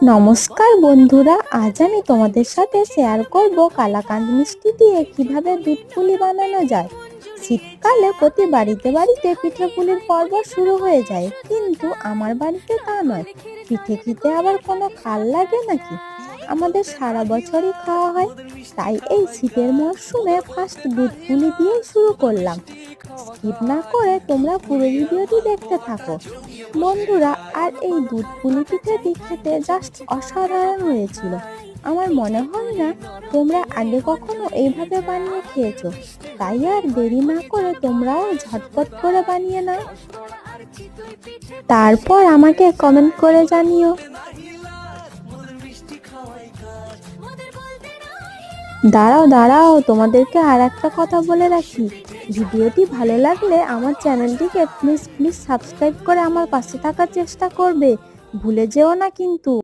নমস্কার বন্ধুরা, আজ আমি তোমাদের সাথে শেয়ার করব কালাকাঁদ মিষ্টি দিয়ে কীভাবে দুধ পুলি বানানো যায়। শীতকালে প্রতি বাড়িতে বাড়িতে পিঠে পুলির পর্ব শুরু হয়ে যায়, কিন্তু আমার বাড়িতে তা নয়। পিঠে খেতে আবার কোনো খাল লাগে নাকি? আমাদের সারা বছরই খাওয়া হয়, তাই এই শীতের মরশুমে ফার্স্ট দুধ পুলি দিয়ে শুরু করলাম। স্কিপ না করে তোমরা পুরো ভিডিওটি দেখতে থাকো। বন্ধুরা, আর এই দুধ পুলি পিঠেটি খেতে জাস্ট অসাধারণ হয়েছিল। আমার মনে হয় না তোমরা আগে কখনো এইভাবে বানিয়ে খেয়েছো। তাই আর দেরি না করে তোমরাও ঝটপট করে বানিয়ে নাও। তারপর আমাকে কমেন্ট করে জানিও। দাঁড়াও দাঁড়াও, তোমাদেরকে আর একটা কথা বলে রাখি। ভিডিওটি ভালো লাগলে আমার চ্যানেলটিকে প্লিজ প্লিজ সাবস্ক্রাইব করে আমার পাশে থাকার চেষ্টা করবে। ভুলে যেও না কিন্তু।